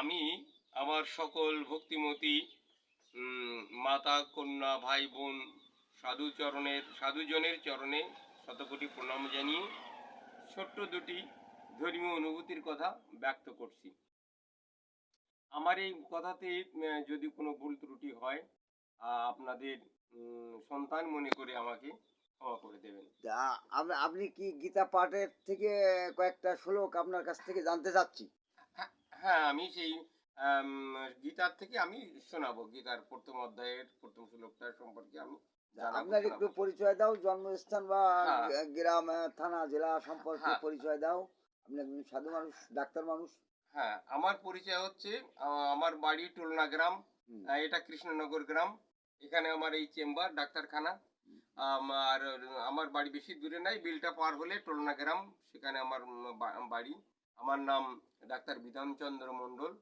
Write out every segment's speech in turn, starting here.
আমি আমার সকল ভক্তিমতী মাতা, কন্যা, ভাই, বোন, সাধু চরণের, সাধুজনের চরণে শতকোটি প্রণাম জানিয়ে ছোট্ট দুটি ধর্মীয় অনুভূতির কথা ব্যক্ত করছি। আমার এই কথাতে যদি কোনো ভুল ত্রুটি হয় আপনাদের সন্তান মনে করে আমাকে ক্ষমা করে দেবেন। আপনি কি গীতা পাঠের থেকে কয়েকটা শ্লোক আপনার কাছ থেকে জানতে চাচ্ছি? হ্যাঁ আমি সেই গীতার থেকে আমি শোনাবো। গীতার প্রথম অধ্যায়ের প্রথম শ্লোকটা সম্পর্কে আমি আপনাকে একটু পরিচয় দাও জন্মস্থান বা হ্যাঁ। গ্রাম থানা জেলা সম্পর্কে হ্যাঁ। পরিচয় দাও। আপনি একজন সাধু মানুষ ডাক্তার মানুষ। হ্যাঁ আমার পরিচয় হচ্ছে আমার বাড়ি টোলনা গ্রাম এটা কৃষ্ণনগর গ্রাম। এখানে আমার এই চেম্বার ডাক্তারখানা। আমার আমার বাড়ি বেশি দূরে নাই বিলটা পার হলে টোলনা গ্রাম সেখানে আমার বাড়ি। আমার নাম ডাক্তার বিধানচন্দ্র মণ্ডল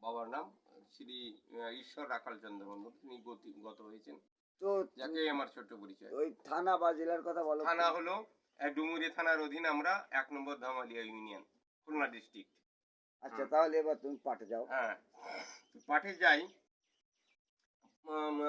বাবার নাম শ্রী ঈশ্বর রাখাল চন্দ্র মণ্ডল তিনি গতি- হয়েছেন। তো যাকে আমার ছোট্ট পরিচয়। ওই থানা বা জেলার কথা বলো। থানা হলো ডুমুরি থানার অধীন আমরা এক নম্বর ধামালিয়া ইউনিয়ন খুলনা ডিস্ট্রিক্ট। আচ্ছা তাহলে এবার তুমি পাঠে যাও। হ্যাঁ পাঠে যাই। উম,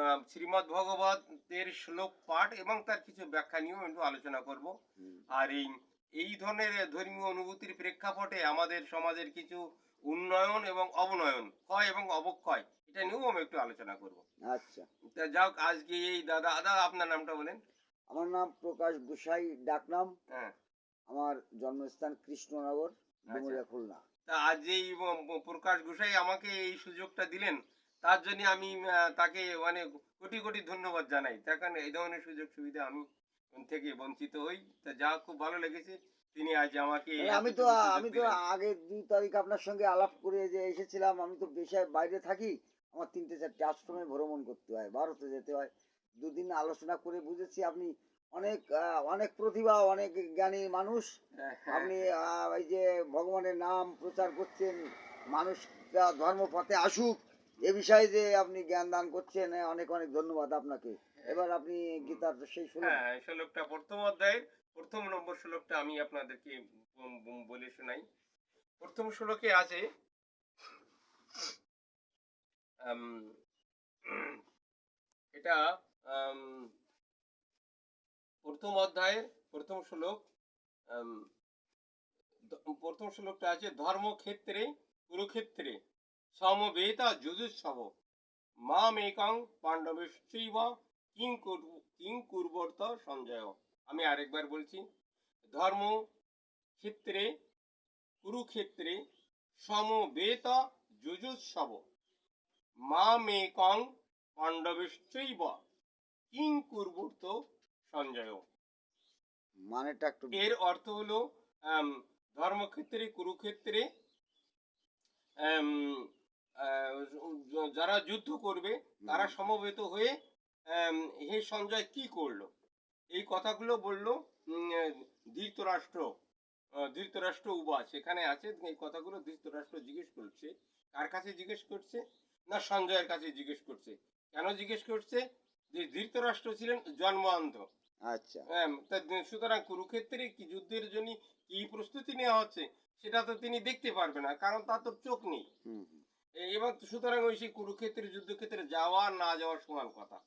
ভগবতের শ্লোক পাঠ এবং তার কিছু ব্যাখ্যা নিয়েও একটু আলোচনা করব। আর এই এই ধরনের ধর্মীয় অনুভূতির প্রেক্ষাপটে আমাদের সমাজের কিছু উন্নয়ন এবং অবনয়ন ক্ষয় এবং অবক্ষয় এটা নিয়েও আমি একটু আলোচনা করব। আচ্ছা। তা যাক আজকে এই দাদা দাদা আপনার নামটা বলেন। আমার নাম প্রকাশ গোসাই ডাকনাম। হ্যাঁ। আমার জন্মস্থান কৃষ্ণনগর ডুমুরিয়া খুলনা। তা আজ এই প্রকাশ গোসাই আমাকে এই সুযোগটা দিলেন তার জন্য আমি তাকে মানে কোটি কোটি ধন্যবাদ জানাই। তার কারণ এই ধরনের সুযোগ সুবিধা আমি থেকে বঞ্চিত হই। তা যা খুব ভালো লেগেছে। তিনি আজ আমাকে আমি তো আমি তো। আগে দুই তারিখ আপনার সঙ্গে আলাপ করে যে এসেছিলাম আমি তো দেশে বাইরে থাকি। আমার তিনটে চারটে আশ্রমে ভ্রমণ করতে হয় ভারতে যেতে হয়। দুদিন আলোচনা করে বুঝেছি আপনি অনেক অনেক প্রতিভা অনেক জ্ঞানী মানুষ। হ্যাঁ, আপনি আহ, এই যে ভগবানের নাম প্রচার করছেন মানুষ ধর্মপথে আসুক এ বিষয়ে যে আপনি জ্ঞান দান করছেন অনেক অনেক ধন্যবাদ আপনাকে। এবার আপনি গীতার সেই শুনুন হ্যাঁ শ্লোকটা প্রথম অধ্যায়ের প্রথম নম্বর শ্লোকটা আমি আপনাদেরকে বলে শোনাই। প্রথম শ্লোকে আছে এটা প্রথম অধ্যায়ের প্রথম শ্লোক প্রথম শ্লোকটা আছে, ধর্মক্ষেত্রে, কুরুক্ষেত্রে, সমবেতা যজুৎসব মাম একাং পাণ্ডবেশ্চৈব কিং কিং কুর্বর্ত সঞ্জয়। আমি আরেকবার বলছি ধর্ম ক্ষেত্রে কুরুক্ষেত্রে সমবেত যুজুৎসব। মামেকং পাণ্ডবেশ্চৈব কিং কুর্বর্ত সঞ্জয়। মানেটা একটু এর অর্থ হলো ধর্মক্ষেত্রে কুরুক্ষেত্রে যারা যুদ্ধ করবে তারা সমবেত হয়ে হে সঞ্জয় কি করল? এই কথাগুলো বলল ধৃতরাষ্ট্র ধৃতরাষ্ট্র উবাস। এখানে আছে এই কথাগুলো ধৃতরাষ্ট্র জিজ্ঞেস করছে। কার কাছে জিজ্ঞেস করছে? না সঞ্জয়ের কাছে জিজ্ঞেস করছে। কেন জিজ্ঞেস করছে? যে ধৃতরাষ্ট্র ছিলেন জন্মান্ধ। আচ্ছা। হ্যাঁ, সুতরাং কুরুক্ষেত্রে কি যুদ্ধের জন্য কি প্রস্তুতি নেওয়া হচ্ছে সেটা তো তিনি দেখতে পারবে না কারণ তার তো চোখ নেই। হুম হুম। এবং সুতরাং ওই সেই কুরুক্ষেত্রের যুদ্ধক্ষেত্রে যাওয়া না যাওয়ার সমান কথা।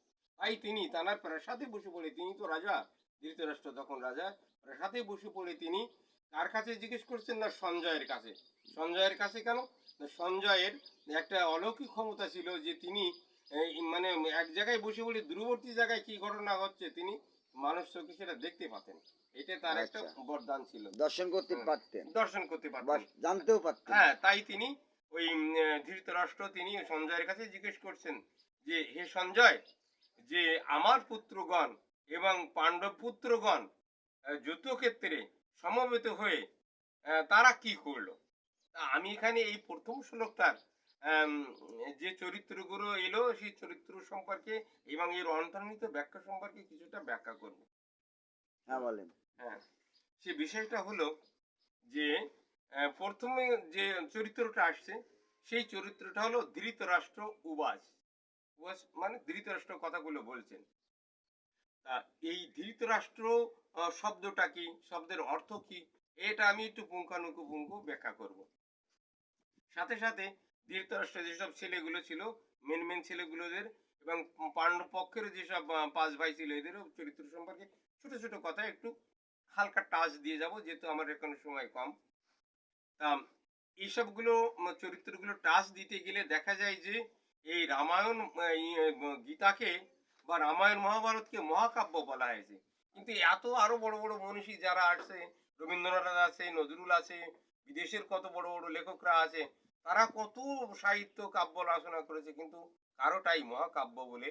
তাই তিনি তার প্রাসাদে বসে পড়ে। তিনি তো রাজা ধৃতরাষ্ট্র তখন রাজা। প্রাসাদে বসে পড়ে তিনি কার কাছে জিজ্ঞেস করছেন না সঞ্জয়ের কাছে? সঞ্জয়ের কাছে কেন? সঞ্জয়ের একটা অলৌকিক ক্ষমতা ছিল যে তিনি মানে এক জায়গায় বসে বলে দূরবর্তী জায়গায় কি ঘটনা হচ্ছে তিনি মানুষ চোখে সেটা দেখতে পাতেন। এটা তার একটা আচ্ছা। বরদান ছিল। দর্শন করতে পারতেন। দর্শন করতে পারতেন। জানতেও পারতেন। হ্যাঁ তাই তিনি ওই ধৃতরাষ্ট্র তিনি সঞ্জয়ের কাছে জিজ্ঞেস করছেন যে হে সঞ্জয় যে আমার পুত্রগণ এবং পাণ্ডব পুত্রগণ যুদ্ধক্ষেত্রে সমবেত হয়ে তারা কি করল? আমি এখানে এই প্রথম শ্লোকটার যে চরিত্রগুলো এলো সেই চরিত্র সম্পর্কে এবং এর অন্তর্নিহিত ব্যাখ্যা সম্পর্কে কিছুটা ব্যাখ্যা করব। হ্যাঁ বলেন। হ্যাঁ সে বিষয়টা হলো যে প্রথমে যে চরিত্রটা আসছে সেই চরিত্রটা হলো ধৃতরাষ্ট্র উবাস মানে ধৃতরাষ্ট্র কথাগুলো বলছেন। তা এই ধৃতরাষ্ট্র শব্দটা কি? শব্দের অর্থ কি? এটা আমি একটু পুঙ্খানুপুঙ্খ ব্যাখ্যা করব। সাথে সাথে ধৃতরাষ্ট্র যেসব ছেলেগুলো ছিল মেন মেন ছেলেগুলোদের এবং পাণ্ডব পক্ষের যেসব পাঁচ ভাই ছিল, এদেরও চরিত্র সম্পর্কে ছোট ছোট কথা একটু হালকা টাচ দিয়ে যাব, যেহেতু আমার এখানে সময় কম। তা এইসবগুলো চরিত্রগুলো টাচ দিতে গেলে দেখা যায় যে এই রামায়ণ গীতাকে বা রামায়ণ মহাভারতকে মহাকাব্য বলা হয়েছে। কিন্তু এত আরও বড় বড় মনীষী যারা আছে রবীন্দ্রনাথ আছে, নজরুল আছে, বিদেশের কত বড় বড় লেখকরা আছে, তারা কত সাহিত্য কাব্য রচনা করেছে, কিন্তু কারোটাই মহাকাব্য বলে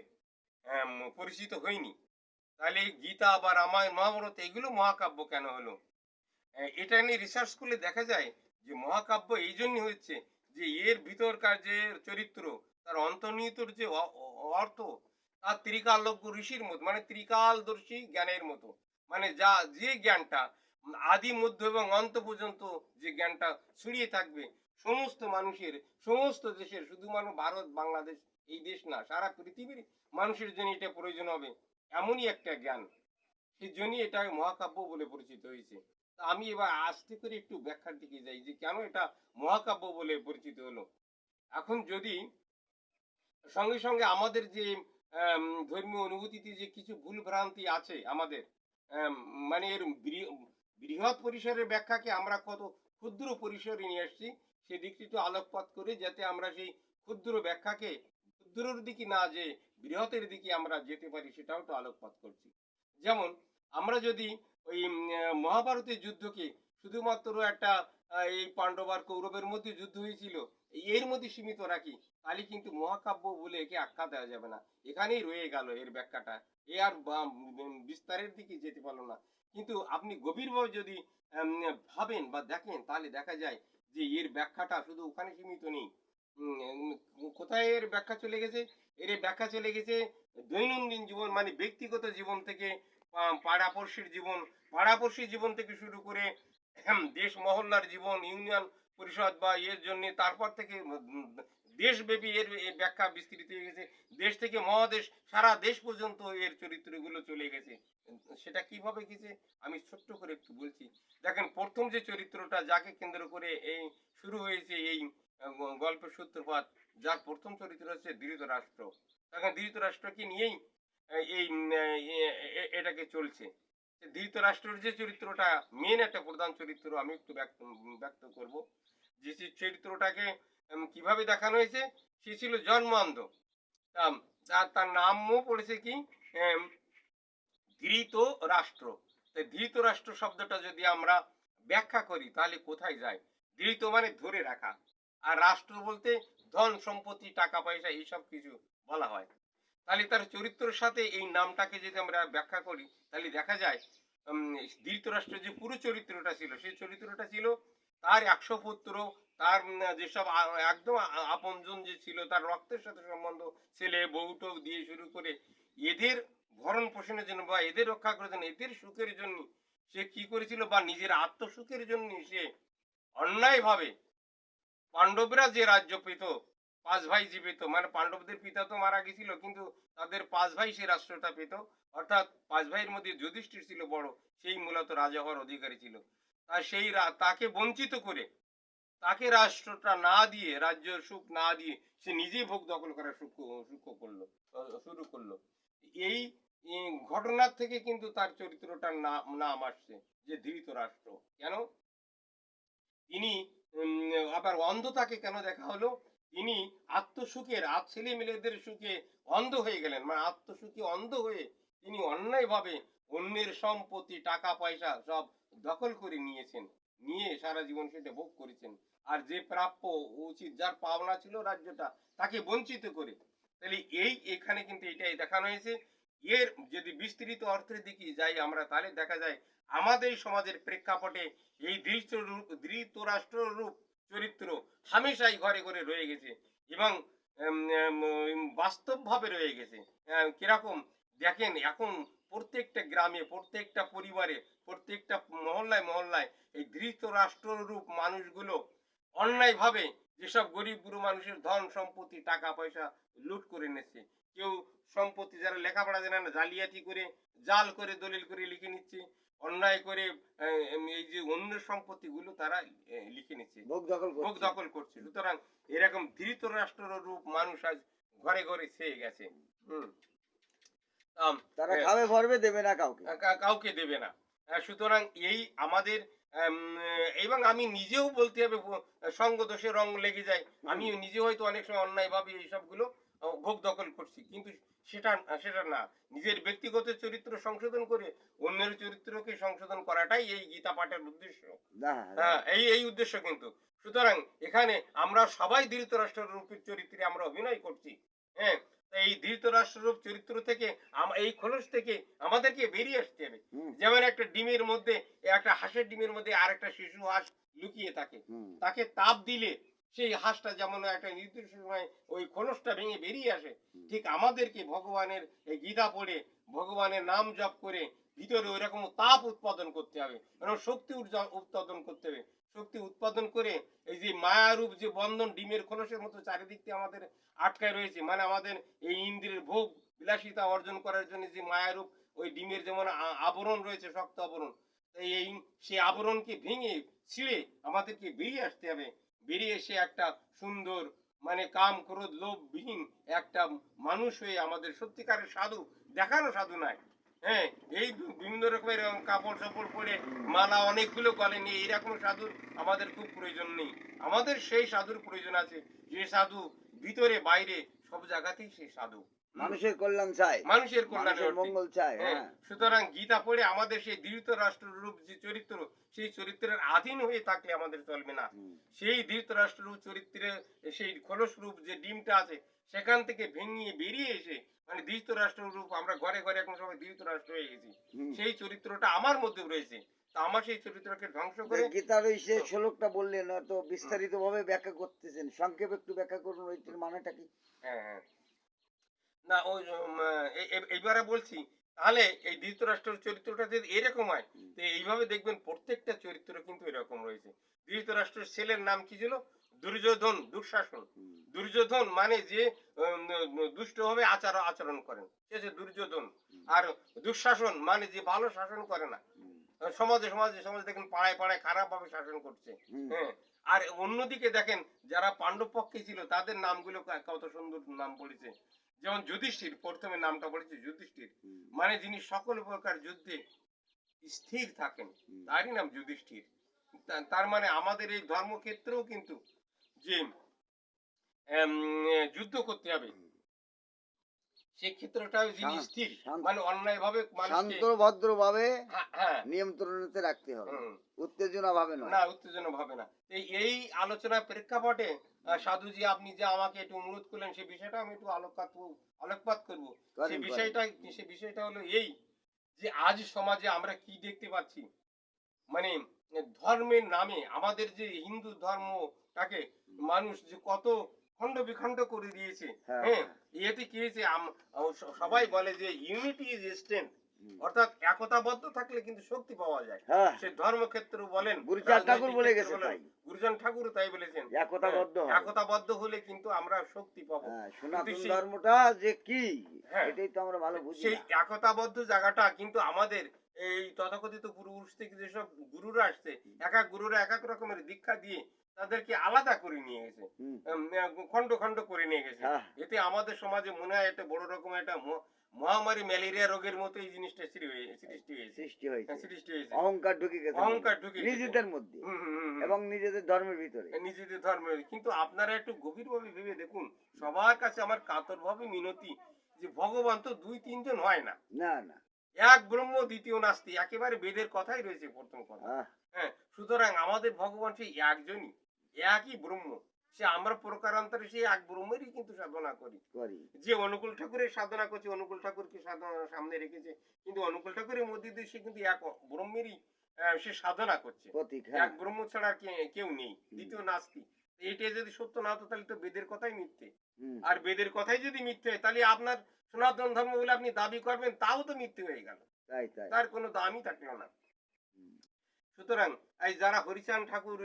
পরিচিত হয়নি। তাহলে গীতা বা রামায়ণ মহাভারত, এগুলো মহাকাব্য কেন হলো? এটা নিয়ে রিসার্চ করলে দেখা যায় যে মহাকাব্য এই জন্য হচ্ছে যে এর ভিতরকার যে চরিত্র তার অন্তর্নিহিতর যে অর্থ তার ত্রিকালজ্ঞ ঋষির মতো মানে ত্রিকালদর্শী জ্ঞানের মতো। মানে যা, যে জ্ঞানটা আদি, মধ্য এবং অন্ত পর্যন্ত যে জ্ঞানটা ছড়িয়ে থাকবে, সমস্ত মানুষের, সমস্ত দেশের, শুধুমাত্র ভারত, বাংলাদেশ, এই দেশ না, সারা পৃথিবীর মানুষের জন্য এটা প্রয়োজন হবে, এমনই একটা জ্ঞান। সেই জন্যই এটা মহাকাব্য বলে পরিচিত হয়েছে। তা আমি এবার আস্তে করে একটু ব্যাখ্যার দিকে যাই যে কেন এটা মহাকাব্য বলে পরিচিত হলো। এখন যদি সঙ্গে সঙ্গে আমাদের যে ধর্মীয় অনুভূতিতে যে কিছু ভুল ভ্রান্তি আছে আমাদের মানে এর বৃহৎ পরিসরের ব্যাখ্যাকে আমরা কত ক্ষুদ্র পরিসরে নিয়ে আসছি, সেদিকটি একটু আলোকপাত করে যাতে আমরা সেই ক্ষুদ্র ব্যাখ্যাকে ক্ষুদ্রর দিকে না যে বৃহতের দিকে আমরা যেতে পারি, সেটাও একটু আলোকপাত করছি। যেমন, আমরা যদি ওই মহাভারতের যুদ্ধকে শুধুমাত্র একটা এই পাণ্ডব আর কৌরবের মধ্যে যুদ্ধ হয়েছিল এর মধ্যে সীমিত রাখি, তাহলে কিন্তু মহাকাব্য বলে একে আখ্যা দেওয়া যাবে না। এখানেই রয়ে গেল এর ব্যাখ্যাটা। এ আর বিস্তারের দিকে যেতে পারল না। কিন্তু আপনি গভীরভাবে যদি ভাবেন বা দেখেন, তাহলে দেখা যায় যে এর ব্যাখ্যাটা শুধু ওখানে সীমিত নেই। কোথায় এর ব্যাখ্যা চলে গেছে? এর ব্যাখ্যা চলে গেছে দৈনন্দিন জীবন মানে ব্যক্তিগত জীবন থেকে পাড়াপড়শির জীবন পাড়াপড়শির জীবন থেকে শুরু করে দেশ মহল্লার জীবন, ইউনিয়ন পরিষদ বা এর জন্য তারপর থেকে দেশব্যাপী এর ব্যাখ্যা বিস্তৃত হয়ে গেছে। দেশ থেকে মহাদেশ, সারা দেশ পর্যন্ত এর চরিত্রগুলো চলে গেছে। সেটা কীভাবে গেছে? আমি ছোট্ট করে একটু বলছি। দেখেন, প্রথম যে চরিত্রটা যাকে কেন্দ্র করে এই শুরু হয়েছে এই গল্পের সূত্রপাত, যার প্রথম চরিত্র হচ্ছে ধৃতরাষ্ট্র। তখন ধৃতরাষ্ট্রকে নিয়েই এই এটাকে চলছে। ধৃতরাষ্ট্রের যে চরিত্রটা মেন একটা প্রধান চরিত্র, আমি একটু ব্যক্ত ব্যক্ত করব। যে চরিত্রটাকে কীভাবে দেখানো হয়েছে সে ছিল জন্মান্ধ। আম, তার নামও পড়েছে কি ধৃত রাষ্ট্র। ধৃত রাষ্ট্র শব্দটা যদি আমরা ব্যাখ্যা করি তাহলে কোথায় যায়? ধৃত মানে ধরে রাখা। আর রাষ্ট্র বলতে ধন সম্পত্তি টাকা পয়সা এইসব কিছু বলা হয়। তাহলে তার চরিত্রের সাথে এই নামটাকে যদি আমরা ব্যাখ্যা করি তাহলে দেখা যায় উম, ধৃতরাষ্ট্রের যে পুরো চরিত্রটা ছিল সেই চরিত্রটা ছিল তার একশো পুত্র তার যেসব একদম আপনজন যে ছিল, তার রক্তের সাথে সম্বন্ধ, ছেলে বউটো দিয়ে শুরু করে এদের ভরণ পোষণের জন্য বা এদের রক্ষা করার জন্য, এদের সুখের জন্য সে কি করেছিল বা নিজের আত্মসুখের জন্য সে অন্যায়ভাবে পাণ্ডবরা যে রাজ্য পেত, পাঁচ ভাই যে পেত মানে পাণ্ডবদের পিতা তো মারা গেছিল, কিন্তু তাদের পাঁচ ভাই সে রাষ্ট্রটা পেত, অর্থাৎ পাঁচ ভাইয়ের মধ্যে যুধিষ্ঠির ছিল বড়, সেই মূলত রাজা হওয়ার অধিকারী ছিল। আর সেই তাকে বঞ্চিত করে, তাকে রাষ্ট্রটা না দিয়ে রাজ্য সুখ না দিয়ে সে নিজেই ভোগ দখল করার সুখ সুখ করল শুরু করল। এই ঘটনার থেকে কিন্তু তার চরিত্রটার নাম আসছে যে ধৃত রাষ্ট্র কেন তিনি আবার অন্ধতাকে কেন দেখা হলো? তিনি আত্মসুখের আর ছেলে মেয়েদের সুখে অন্ধ হয়ে গেলেন। মানে আত্মসুখে অন্ধ হয়ে তিনি অন্যায়ভাবে অন্যের সম্পত্তি, টাকা, পয়সা সব দখল করে নিয়েছেন, নিয়ে সারা জীবন সেটা ভোগ করেছেন। আর যে প্রাপ্য উচিত, যার পাওনা ছিল রাজ্যটা, তাকে বঞ্চিত করে। তাহলে এই এখানে কিন্তু এটাই দেখানো হয়েছে। এর যদি বিস্তৃত অর্থের দিকে যাই আমরা, তাহলে দেখা যায় আমাদের সমাজের প্রেক্ষাপটে এই ধৃতরাষ্ট্র রূপ চরিত্র হামেশাই ঘরে ঘরে রয়ে গেছে এবং বাস্তব ভাবে রয়ে গেছে। কীরকম? দেখেন, এখন প্রত্যেকটা গ্রামে, প্রত্যেকটা পরিবারে প্রত্যেকটা মহল্লায় মহল্লায় এই ধৃতরাষ্ট্র রূপ মানুষগুলো অন্যায়ভাবে যেসব গরিব বুড়ো মানুষের ধন সম্পত্তি টাকা পয়সা লুট করে নিচ্ছে কেউ সম্পত্তি যারা লেখাপড়া জানে না জালিয়াতি করে জাল করে দলিল করে লিখে নিচ্ছে। অন্যায় করে এই যে অন্য সম্পত্তিগুলো তারা লিখে নিচ্ছে। ভোগ দখল ভোগ করছে। সুতরাং এরকম ধৃত রাষ্ট্র রূপ মানুষ আজ ঘরে ঘরে ছেয়ে গেছে। হুম। তারা খাবে ভরবে দেবে না কাউকে। কাউকে দেবে না। সুতরাং এই আমাদের এবং আমি নিজেও বলতে হবে সঙ্গ দোষে রং লেগে যায়। আমি নিজে হয়তো অনেক সময় অন্যায় ভাবে এই সবগুলো ভোগ দখল করছি। কিন্তু সেটা সেটা না। নিজের ব্যক্তিগত চরিত্র সংশোধন করে অন্যের চরিত্রকে সংশোধন করাটাই এই গীতা পাঠের উদ্দেশ্য। হ্যাঁ এই এই উদ্দেশ্য কিন্তু। সুতরাং এখানে আমরা সবাই ধৃতরাষ্ট্র রূপের চরিত্রে আমরা অভিনয় করছি। হ্যাঁ এই ধৃতরাষ্ট্ররূপ চরিত্র থেকে এই খোলস থেকে আমাদেরকে বেরিয়ে আসতে হবে। যেমন একটা ডিমের মধ্যে একটা হাঁসের ডিমের মধ্যে আর একটা শিশু হাঁস লুকিয়ে থাকে। তাকে তাপ দিলে সেই হাঁসটা যেমন একটা নির্দিষ্ট সময় ওই খোলসটা ভেঙে বেরিয়ে আসে ঠিক আমাদেরকে ভগবানের এই গীতা পড়ে ভগবানের নাম জপ করে ভিতরে ওই রকম তাপ উৎপাদন করতে হবে শক্তি উৎপাদন করতে হবে। শক্তি উৎপাদন করে এই যে মায়ারূপ যে বন্ধন ডিমের খোলসের মতো চারিদিক দিয়ে আমাদের আটকায় রয়েছে মানে আমাদের এই ইন্দ্রের ভোগ বিলাসিতা অর্জন করার জন্য যে মায়ারূপ ওই ডিমের যেমন আবরণ রয়েছে, শক্ত আবরণ, এই সেই আবরণকে ভেঙে ছিঁড়ে আমাদেরকে বেরিয়ে আসতে হবে। বেরিয়ে এসে একটা সুন্দর মানে কাম, ক্রোধ, লোভবিহীন একটা মানুষ হয়ে আমাদের সত্যিকারের সাধু, দেখানো সাধু নয় হ্যাঁ এই বিভিন্ন রকমের কাপড় সাপড় পরে মালা অনেকগুলো গলে নিয়ে সাধুর আমাদের খুব প্রয়োজন নেই। আমাদের সেই সাধুর প্রয়োজন আছে। যে সাধু ভিতরে বাইরে সব জায়গাতেই সেই সাধু। মানুষের কল্যাণ চাই মানুষের কল্যাণে। মঙ্গল চাই হ্যাঁ, হ্যাঁ। সুতরাং গীতা পড়ে আমাদের সেই দৃঢ় রাষ্ট্ররূপ যে চরিত্র সেই চরিত্রের অধীন হয়ে থাকলে আমাদের চলবে না। সেই ধৃতরাষ্ট্ররূপ চরিত্রে সেই খোলস রূপ যে ডিমটা আছে সেখান থেকে ভেঙিয়ে বেরিয়ে এসে মানে ধৃতরাষ্ট্র রূপ আমরা ঘরে ঘরে এখন সবাই ধৃতরাষ্ট্র হয়ে গেছি। সেই চরিত্রটা আমার মধ্যে রয়েছে। আমার সেই চরিত্রকে ধ্বংস করে গীতার ওই যে শ্লোকটা বললেন তো বিস্তারিত ভাবে ব্যাখ্যা করতেছেন। সংক্ষেপে একটু ব্যাখ্যা করুন ওইটার মানেটা কি? হ্যাঁ হ্যাঁ। না ওই বলছি তাহলে এই ধৃতরাষ্ট্রের চরিত্রটা যদি এরকম হয় তো এইভাবে দেখবেন প্রত্যেকটা চরিত্র কিন্তু এরকম রয়েছে। ধৃতরাষ্ট্রের ছেলের নাম কি ছিল? দুর্যোধন দুঃশাসন। দুর্যোধন মানে যে দুষ্ট ভাবে আচার আচরণ করেন। সে যে দুর্যোধন। আর দুঃশাসন মানে যে ভালো শাসন করে না। সমাজে সমাজে সমাজে দেখেন পাড়ায় পাড়ায় খারাপ ভাবে শাসন করছে। হ্যাঁ। আর অন্যদিকে দেখেন যারা পাণ্ডব পক্ষে ছিল তাদের নামগুলো কত সুন্দর নাম পড়েছে। যেমন যুধিষ্ঠির প্রথমে নামটা পড়েছে যুধিষ্ঠির। মানে যিনি সকল প্রকার যুদ্ধে স্থির থাকেন তারই নাম যুধিষ্ঠির। তার মানে আমাদের এই ধর্মক্ষেত্রেও কিন্তু যে যুদ্ধ করতে হবে। যিনি স্থির মানে অন্যায় ভাবে শান্ত ভদ্র ভাবে হ্যাঁ, হ্যাঁ রাখতে হবে। উত্তেজনা ভাবে নয়। না উত্তেজনা ভাবে না। এই এই আলোচনার প্রেক্ষাপটে সাধুজি আপনি যে আমাকে একটু অনুরোধ করলেন সেই বিষয়টা আমি একটু আলোকপাত আলোকপাত করব। সেই বিষয়টা সেই বিষয়টা হলো এই যে আজ সমাজে আমরা কি দেখতে পাচ্ছি? মানে ধর্মের নামে আমাদের যে হিন্দু ধর্মটাকে মানুষ যে কত খণ্ড বিখণ্ড করে দিয়েছে হ্যাঁ, হ্যাঁ এতে কি হয়েছে? সবাই বলে যে ইউনিটি ইজ স্ট্রেংথ। অর্থাৎ একতাবদ্ধ থাকলে কিন্তু শক্তি পাওয়া যায়। হ্যাঁ। সে ধর্মক্ষেত্র বলেন গুরুচাঁদ ঠাকুর বলে ক্ষেত্র গেছে বলেন, তাই। গুরুজন ঠাকুর তাই বলেছেন। একতাবদ্ধ হ্যাঁ। একতাবদ্ধ হলে কিন্তু আমরা শক্তি পাবো। হ্যাঁ সনাতন ধর্মটা যে কি হ্যাঁ। এটাই তো আমরা ভালো বুঝি সেই। একতাবদ্ধ জায়গাটা কিন্তু আমাদের এই তথাকথিত পুরুষ থেকে যেসব গুরুরা আসছে এক এক গুরুরা এক এক রকমের দীক্ষা দিয়ে তাদেরকে আলাদা করে নিয়ে গেছে। খণ্ড খণ্ড করে নিয়ে গেছে। হ্যাঁ। এতে আমাদের সমাজে মনে হয় একটা বড় রকমের একটা মহামারী ম্যালেরিয়া রোগের মতো এই জিনিসটা সৃষ্টি হয়েছে। সৃষ্টি হয়েছে। হ্যাঁ, সৃষ্টি হয়েছে। অহংকার ঢুকে গেছে অহংকার ঢুকে নিজেদের মধ্যে। এবং নিজেদের ধর্মের ভিতরে। নিজেদের ধর্মে কিন্তু আপনারা একটু গভীরভাবে ভেবে দেখুন সবার কাছে আমার কাতরভাবে মিনতি যে ভগবান তো দুই তিনজন হয় না। না না। এক ব্রহ্ম দ্বিতীয় নাস্তি একেবারে বেদের কথাই রয়েছে প্রথম কথা। হ্যাঁ সুতরাং আমাদের ভগবান সেই একজনই। একই ব্রহ্ম। সে আমরা প্রকারান্তরে সেই এক ব্রহ্মেরই কিন্তু সাধনা করি করি। যে অনুকূল ঠাকুরের সাধনা করছে অনুকূল ঠাকুরকে সাধনা সামনে রেখেছে কিন্তু অনুকূল ঠাকুরের মধ্যে দিয়ে সে কিন্তু এক ব্রহ্মেরই সে সাধনা করছে। হ্যাঁ। এক ব্রহ্ম ছাড়া কেউ নেই। দ্বিতীয় নাস্তি। এটা যদি সত্য না হতো তাহলে তো বেদের কথাই মিথ্যে। আর বেদের কথাই যদি মিথ্যে হয় তাহলে আপনার সনাতন ধর্ম বলে আপনি দাবি করবেন তাও তো মিথ্যে হয়ে গেল। তার কোনো দামই থাকল না। সুতরাং এই যারা হরিচান ঠাকুর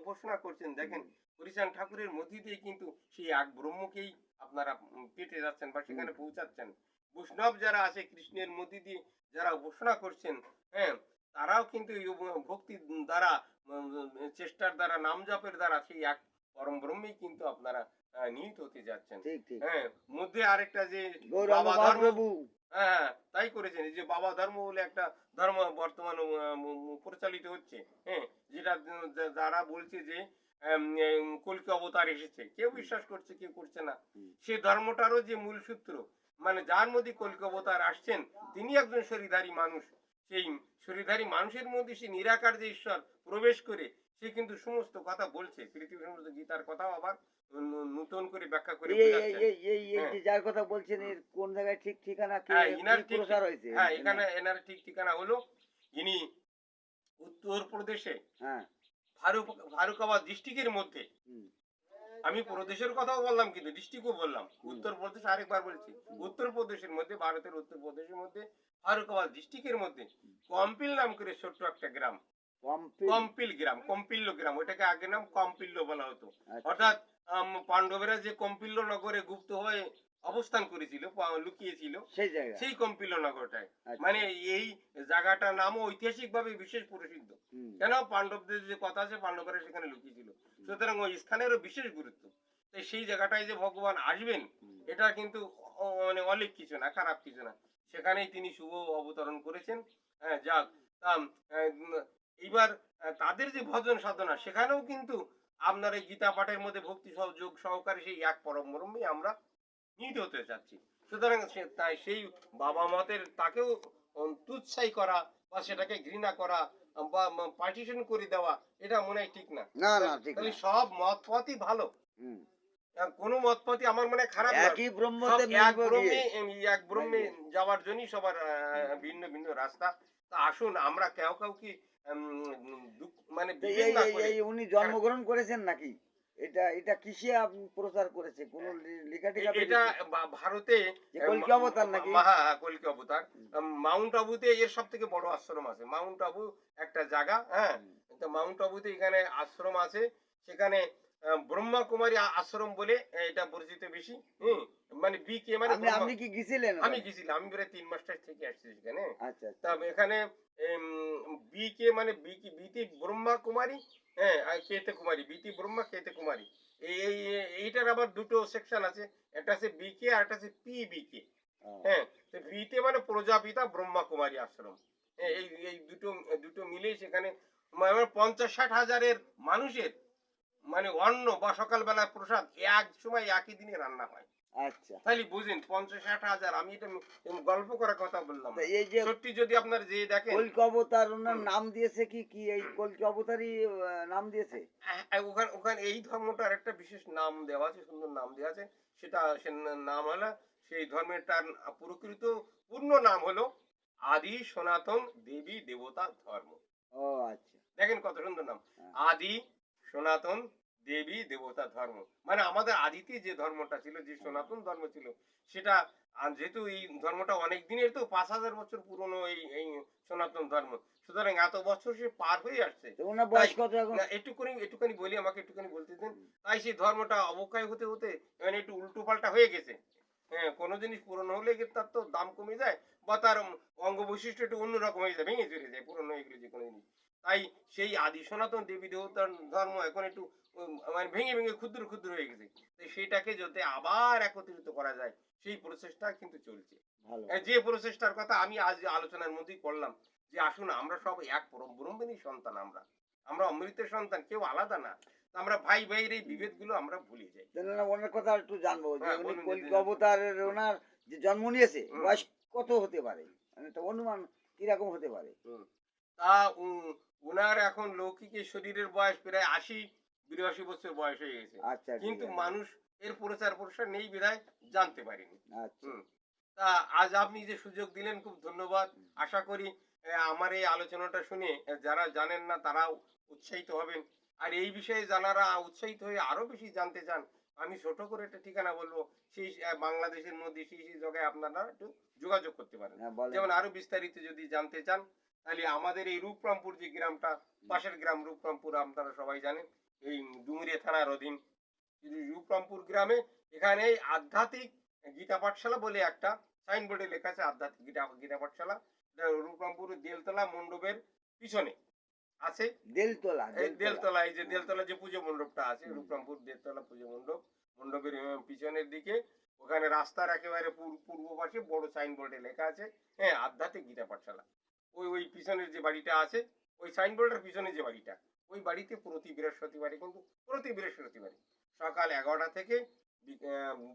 উপাসনা করছেন দেখেন হরিচান ঠাকুরের মধ্যে দিয়ে কিন্তু সেই এক ব্রহ্মকেই আপনারা পেতে যাচ্ছেন বা সেখানে পৌঁছাচ্ছেন। বৈষ্ণব যারা আছে কৃষ্ণের মধ্যে দিয়ে যারা উপাসনা করছেন হ্যাঁ তারাও কিন্তু ভক্তি দ্বারা চেষ্টার দ্বারা নাম জপের দ্বারা সেই এক পরম ব্রহ্মেই কিন্তু আপনারা নিহিত হতে যাচ্ছেন। হ্যাঁ মধ্যে আরেকটা যে বাবা ধর্ম মহাপ্রভু। হ্যাঁ তাই করেছেন। যে বাবা ধর্ম বলে একটা ধর্ম বর্তমান প্রচলিত হচ্ছে হ্যাঁ যেটা যারা বলছে যে কলকি অবতার এসেছে কেউ বিশ্বাস করছে কেউ করছে না। সে ধর্মটারও যে মূল সূত্র মানে যার মধ্যে কলকি অবতার আসছেন তিনি একজন শরীরধারী মানুষ। সেই শরীরধারী মানুষের মধ্যে সে নিরাকার যে ঈশ্বর প্রবেশ করে সে কিন্তু সমস্ত কথা বলছে। পৃথিবীর সমস্ত গীতার কথাও আবার নতুন করে ব্যাখ্যা করে এই এই বোঝাচ্ছেন। এই এই এই যে যার কথা বলছেন এর কোন জায়গায় ঠিক ঠিকানা কি হ্যাঁ, ইনার ঠিক- প্রচার হয়েছে? হ্যাঁ এখানে এনার ঠিক ঠিকানা হলো ইনি উত্তর প্রদেশে হ্যাঁ। ফারুক ফারুকাবাদ ডিস্ট্রিক্টের মধ্যে। আমি প্রদেশের কথাও বললাম কিন্তু ডিস্ট্রিক্টও বললাম। উত্তর প্রদেশ আরেকবার বলছি। উত্তর প্রদেশের মধ্যে ভারতের উত্তর প্রদেশের মধ্যে ফারুকাবাদ ডিস্ট্রিক্টের মধ্যে কম্পিল নাম করে ছোট্ট একটা গ্রাম। কম্পিল গ্রাম গ্রাম ওটাকে আগে নাম কম্পিল্য বলা হতো। আচ্ছা। অর্থাৎ পাণ্ডবেরা যে কম্পিল্য নগরে গুপ্ত হয়ে অবস্থান করেছিল লুকিয়েছিল সেই নগরটায় আচ্ছা। মানে এই জায়গাটার নামও ঐতিহাসিক ভাবে বিশেষ প্রসিদ্ধ। কেন? পাণ্ডবদের যে কথা আছে পাণ্ডবরা সেখানে লুকিয়েছিল। সুতরাং ওই স্থানেরও বিশেষ গুরুত্ব। তাই সেই জায়গাটায় যে ভগবান আসবেন এটা কিন্তু মানে অলেখ কিছু না খারাপ কিছু না। সেখানেই তিনি শুভ অবতরণ করেছেন। হ্যাঁ যাক। এইবার তাদের যে ভজন সাধনা সেখানেও কিন্তু আপনার এই গীতা পাঠের মধ্যে ভক্তি সহযোগ সহকারে সেই এক পরম ব্রহ্মে আমরা নিহিত হতে চাচ্ছি। সুতরাং তাই সেই বাবা মতের তাকেও তুচ্ছাই করা বা সেটাকে ঘৃণা করা বা পার্টিশন করে দেওয়া এটা মনে হয় ঠিক না। না না ঠিক তাহলে সব মত পথই ভালো। কোনো মত পথই আমার মনে খারাপ। একই ব্রহ্মতে এক ব্রহ্মে এক ব্রহ্মে যাওয়ার জন্যই সবার ভিন্ন ভিন্ন রাস্তা। তা আসুন আমরা কেউ কাউ কি উম, দুঃখ- মানে এই উনি জন্মগ্রহণ করেছেন নাকি? এটা এটা কিসে প্রচার করেছে? কোন লেখা টেখা এটা ভারতে কলকি অবতার নাকি? হ্যাঁ কলকি অবতার। মাউন্ট আবুতে এর সব থেকে বড় আশ্রম আছে। মাউন্ট আবু একটা জায়গা হ্যাঁ? তো মাউন্ট আবুতে এখানে আশ্রম আছে। সেখানে ব্রহ্মা কুমারী আশ্রম বলে এটা পরিচিত বেশি। মানে বি কে মানে আপনি কি গেছিলেন আমি গেছিলাম আমি প্রায় তিন মাসটার থেকে আসছি সেখানে। আচ্ছা তা আচ্ছা এখানে বি কে মানে বি কি বিতি ব্রহ্মা কুমারী হ্যাঁ আর কেতে কুমারী বিতি ব্রহ্মা কেতে কুমারী। এই এই- এইটার আবার দুটো সেকশন আছে একটা আছে বি কে আর একটা আছে পি বি কে হ্যাঁ তো বিতে মানে প্রজাপিতা ব্রহ্মা কুমারী আশ্রম। হ্যাঁ, এই এই দুটো দুটো মিলে সেখানে মানে পঞ্চাশ ষাট হাজারের মানুষের মানে অন্ন বা সকালবেলা প্রসাদ এক সময় একই দিনে রান্না হয়। আচ্ছা। তাহলে বুঝেন পঞ্চাশ ষাট হাজার আমি এটা গল্প করার কথা বললাম। এই যে সত্যি যদি আপনার যে দেখেন কল্কি অবতার ওনার নাম দিয়েছে কি কি এই কল্কি অবতারই নাম দিয়েছে? আহ, আহ, ওখানে ওখানে এই ধর্মটার একটা বিশেষ নাম দেওয়া আছে সুন্দর নাম দেওয়া আছে। সেটা সে নাম হলো সেই ধর্মেরটার প্রকৃত পূর্ণ নাম হলো আদি সনাতন দেবী দেবতা ধর্ম। ও আচ্ছা। দেখেন কত সুন্দর নাম। হ্যাঁ। আদি সনাতন দেবী দেবতা ধর্ম। মানে আমাদের আদিতে যে ধর্মটা ছিল যে সনাতন ধর্ম ছিল সেটা যেহেতু এই ধর্মটা অনেক দিনের তো পাঁচ হাজার বছর পুরনো এই এই সনাতন ধর্ম। সুতরাং এত বছর সে পার হয়ে আসছে। একটুখানি একটুখানি বলি আমাকে একটুখানি বলতে দিন। তাই সেই ধর্মটা অবক্ষয় হতে হতে মানে একটু উল্টো পাল্টা হয়ে গেছে। হ্যাঁ কোনো জিনিস পুরনো হলে তার তো দাম কমে যায় বা তার অঙ্গ বৈশিষ্ট্য একটু অন্যরকম হয়ে যায় ভেঙে চলে যায় পুরনো হয়ে গেলে যে কোনো জিনিস। তাই সেই আদি সনাতন দেবী দেবতার ধর্ম এখন একটু মানে ভেঙে ভেঙে ক্ষুদ্র ক্ষুদ্র হয়ে গেছে। তাই সেটাকে যাতে আবার একত্রিত করা যায় সেই প্রচেষ্টা কিন্তু চলছে। যে প্রচেষ্টার কথা আমি আজ আলোচনার মধ্যেই করলাম যে আসুন আমরা সব এক পরম ব্রহ্মেরই সন্তান আমরা। আমরা অমৃতের সন্তান কেউ আলাদা না। আমরা ভাই ভাইয়ের এই বিভেদগুলো আমরা ভুলে যাই। না ওনার কথা একটু জানব যে হ্যাঁ, উনি বলুন অবতারের ওনার যে জন্ম নিয়েছে বয়স কত হতে পারে? মানে একটা অনুমান কীরকম হতে পারে? তা উনার এখন লৌকিক শরীরের বয়স প্রায় আশি বিরাশি বছর বয়স হয়ে গেছে। আচ্ছা কিন্তু মানুষ এর প্রচার প্রসার নেই বিধায় জানতে পারিনি। আচ্ছা। তা আজ আপনি যে সুযোগ দিলেন খুব ধন্যবাদ। আশা করি আমার এই আলোচনাটা শুনে যারা জানেন না তারাও উৎসাহিত হবেন। আর এই বিষয়ে জানারা উৎসাহিত হয়ে আরও বেশি জানতে চান আমি ছোট করে একটা ঠিকানা বলব সেই বাংলাদেশের মধ্যে সেই সেই জায়গায় আপনারা একটু যোগাযোগ করতে পারেন। হ্যাঁ যেমন আরও বিস্তারিত যদি জানতে চান তাহলে আমাদের এই রূপরামপুর যে গ্রামটা পাশের গ্রাম রূপরামপুর আপনারা সবাই জানেন এই ডুমুরিয়া থানার অধীন। রূপরামপুর গ্রামে এখানে আধ্যাত্মিক গীতা পাঠশালা বলে একটা সাইনবোর্ডে লেখা আছে আধ্যাত্মিক গীতা গীতা পাঠশালা। রূপরামপুর দেলতলা মণ্ডপের পিছনে। আছে? দেলতলা দেলতলা। এই যে দেলতলা যে পুজো মণ্ডপটা আছে রূপরামপুর দেলতলা পুজো মণ্ডপ মণ্ডপের পিছনের দিকে ওখানে রাস্তার একেবারে পূর- পূর্ব পাশে বড় সাইনবোর্ডে লেখা আছে হ্যাঁ আধ্যাত্মিক গীতা পাঠশালা। ওই ওই পিছনের যে বাড়িটা আছে ওই সাইনবোর্ডের পিছনে যে বাড়িটা ওই বাড়িতে প্রতি বৃহস্পতিবারে কিন্তু প্রতি বৃহস্পতিবারে সকাল এগারোটা থেকে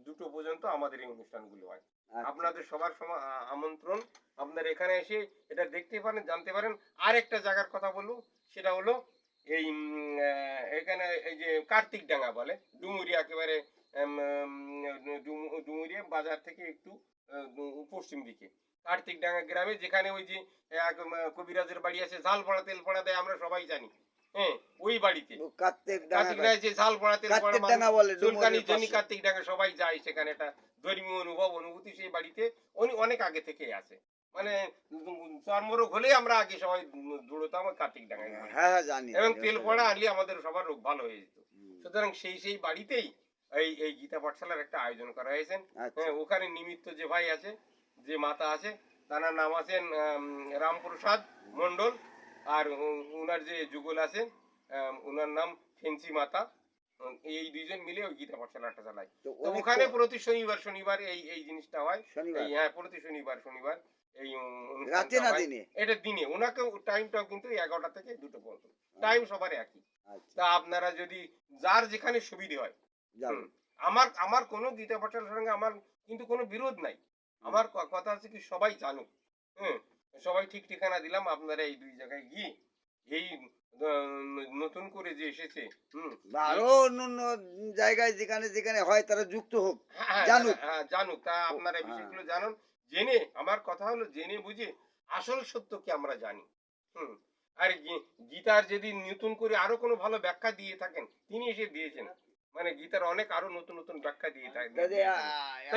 দুটো পর্যন্ত আমাদের এই অনুষ্ঠানগুলো হয়। আপনাদের সবার আমন্ত্রণ। আপনারা এখানে এসে এটা দেখতে পারেন জানতে পারেন। আর একটা জায়গার কথা বলব সেটা হলো এই এখানে এই যে কার্তিক ডাঙ্গা বলে ডুমুরিয়া একেবারে ডুমুরিয়া বাজার থেকে একটু পশ্চিম দিকে। কার্তিক ডাঙ্গা গ্রামে যেখানে ওই যে এক কবিরাজের বাড়ি আছে ঝাল পড়া তেল পড়া দেয় আমরা সবাই জানি। হ্যাঁ ওই বাড়িতে। কার্তিক ডাঙ্গা ডাঙ্গা যে ঝাল পড়া তেল পড়া কার্তিক ডাঙ্গা বলে চুলকানি ডুমুরির জনি পাশে। কার্তিক ডাঙ্গা সবাই যায় সেখানে একটা ধর্মীয় অনুভব অনুভূতি সেই বাড়িতে উনি অনেক আগে থেকে আছে। মানে চর্মরোগ হলে আমরা আগে সবাই দৌড়তাম কার্তিক ডাঙ্গায় হ্যাঁ হ্যাঁ জানি এবং তেল পড়া। আনলে আমাদের সবার রোগ ভালো হয়ে যেত। সুতরাং সেই সেই বাড়িতেই এই এই গীতা পাঠশালার একটা আয়োজন করা হয়েছে। আচ্ছা। হ্যাঁ ওখানে নিমিত্ত যে ভাই আছে যে মাতা আছে তার নাম আছেন রামপ্রসাদ মন্ডল আর উনার যে যুগল আছে উনার নাম ফেন্সি মাতা। এই দুইজন মিলে ওই গীতা পাঠশালাটা চালায় তো তো ওখানে প্রতি শনিবার শনিবার এই এই জিনিসটা হয়। হ্যাঁ প্রতি শনিবার শনিবার এই রাতে না দিনে? এটা দিনে। ওনাকে টাইমটাও কিন্তু এগারোটা থেকে দুটো পর্যন্ত। টাইম সবার একই। আচ্ছা। তা আপনারা যদি যার যেখানে সুবিধে হয় আমার আমার কোনো গীতা পাঠশালার সঙ্গে আমার কিন্তু কোনো বিরোধ নাই। আমার কথা হচ্ছে কি সবাই জানুক হ্যাঁ সবাই ঠিক ঠিকানা দিলাম আপনারা এই দুই জায়গায় গিয়ে এই নতুন করে যে এসেছে আরও অন্য জায়গায় যেখানে যেখানে হয় তারা যুক্ত হোক হ্যাঁ, হ্যাঁ, জানুক। হ্যাঁ, জানুক তা আপনারা। বিষয়গুলো জানুন। জেনে আমার কথা হলো জেনে বুঝে আসল সত্যকে আমরা জানি হুম। আর গীতার যদি নতুন করে আরও কোনো ভালো ব্যাখ্যা দিয়ে থাকেন তিনি এসে দিয়েছেন। মানে গীতার অনেক আরও নতুন নতুন ব্যাখ্যা দিয়ে থাকেন।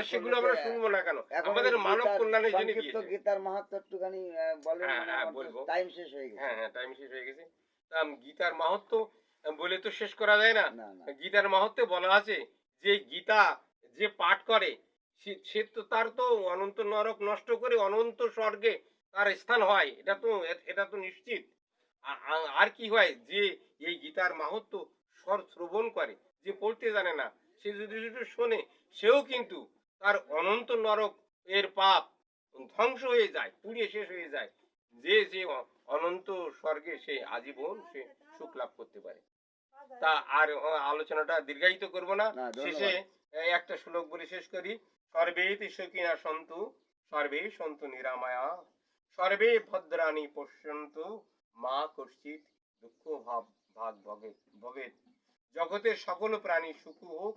সেগুলো আমরা শুনব না কেন? আমাদের মানব কল্যাণের জন্য গীতার মাহাত্ম একটুখানি বলেন। টাইম শেষ হয়ে গেছে। হ্যাঁ হ্যাঁ টাইম শেষ হয়ে গেছে। গীতার মাহাত্ম বলে তো শেষ করা যায় না। গীতার মাহাত্মে বলা আছে যে গীতা যে পাঠ করে সে- তো তার তো অনন্ত নরক নষ্ট করে অনন্ত স্বর্গে তার স্থান হয় এটা তো এটা তো নিশ্চিত। আর কি হয় যে এই গীতার মাহাত্ম স্বর শ্রবণ করে যে পড়তে জানে না সে যদি একটু শোনে সেও কিন্তু তার অনন্ত নরক এর পাপ ধ্বংস হয়ে যায় পুড়িয়ে শেষ হয়ে যায়। যে যে অনন্ত স্বর্গে সে আজীবন সে সুখ লাভ করতে পারে। তা আর আলোচনাটা দীর্ঘায়িত করব না। শেষে একটা শ্লোক বলে শেষ করি। সর্বে সুখিনা সন্তু সর্বে সন্তু নিরাময়া। সর্বে ভদ্রাণী পশ্যন্তু মা কর্ষিত দুঃখ ভাব ভাগ ভগে ভবেত জগতের সকল প্রাণী সুখ হোক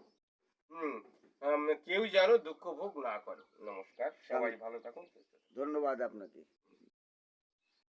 হুম কেউ যেন দুঃখ ভোগ না করে। নমস্কার সবাই ভালো থাকুন। ধন্যবাদ আপনাকে।